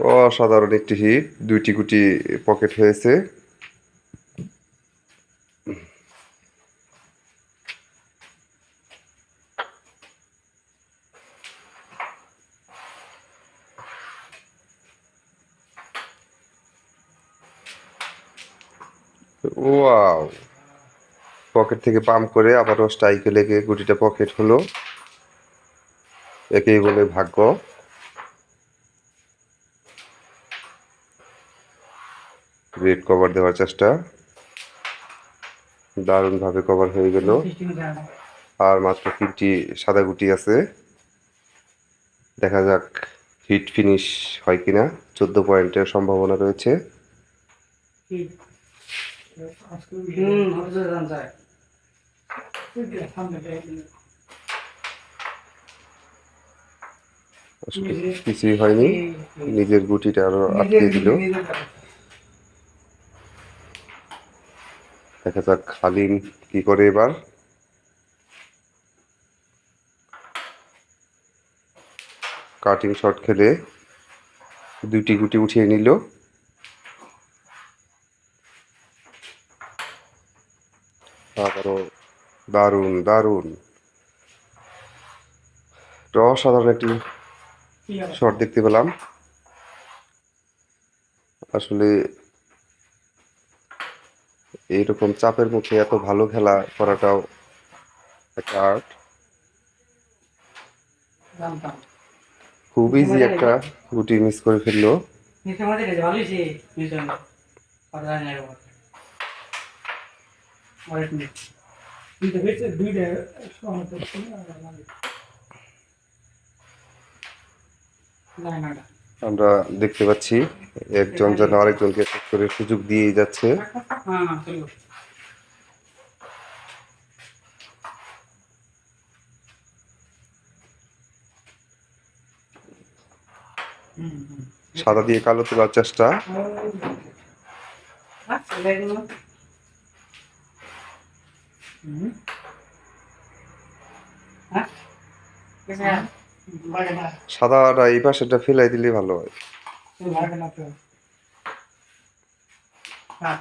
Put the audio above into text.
অসাধারণ একটি হিট দুইটি গুটি পকেট হয়েছে। পকেট থেকে পাম্প করে আবারও স্ট্রাইকে লেগে গুটিটা পকেট হলো। একেই বলে ভাগ্য। রেড কভার দেওয়ার চেষ্টা। দারুণভাবে কভার হয়ে গেল। আর মাত্র তিনটি সাদা গুটি আছে। দেখা যাক হিট ফিনিশ হয় কিনা। চোদ্দ পয়েন্টের সম্ভাবনা রয়েছে। কিছুই হয়নি। নিজের গুটিটা আরও আটকে দিল। দেখা যাক হালিম কি করে এবার। কাটিং শট খেলে দুটি গুটি উঠিয়ে নিল। আবারও দারুণ দারুণ। অসাধারণ একটি শট দেখতে পেলাম। আসলে এইরকম চাপের মুখে এত ভালো খেলা করাটাও একটা আর্ট খুব ইজি একটা গুটি মিস করে ফেলল। আমরা দেখতে পাচ্ছি একজন যেন আরেকজনকে করে সুযোগ দিয়ে যাচ্ছে। হ্যাঁ সাদা দিয়ে কালো তোলার চেষ্টা। আচ্ছা হ্যাঁ। হ্যাঁ। লাগে না সাদাটা এই পাশেটা ফেলাই দিলে ভালো হয়। লাগে না তো হ্যাঁ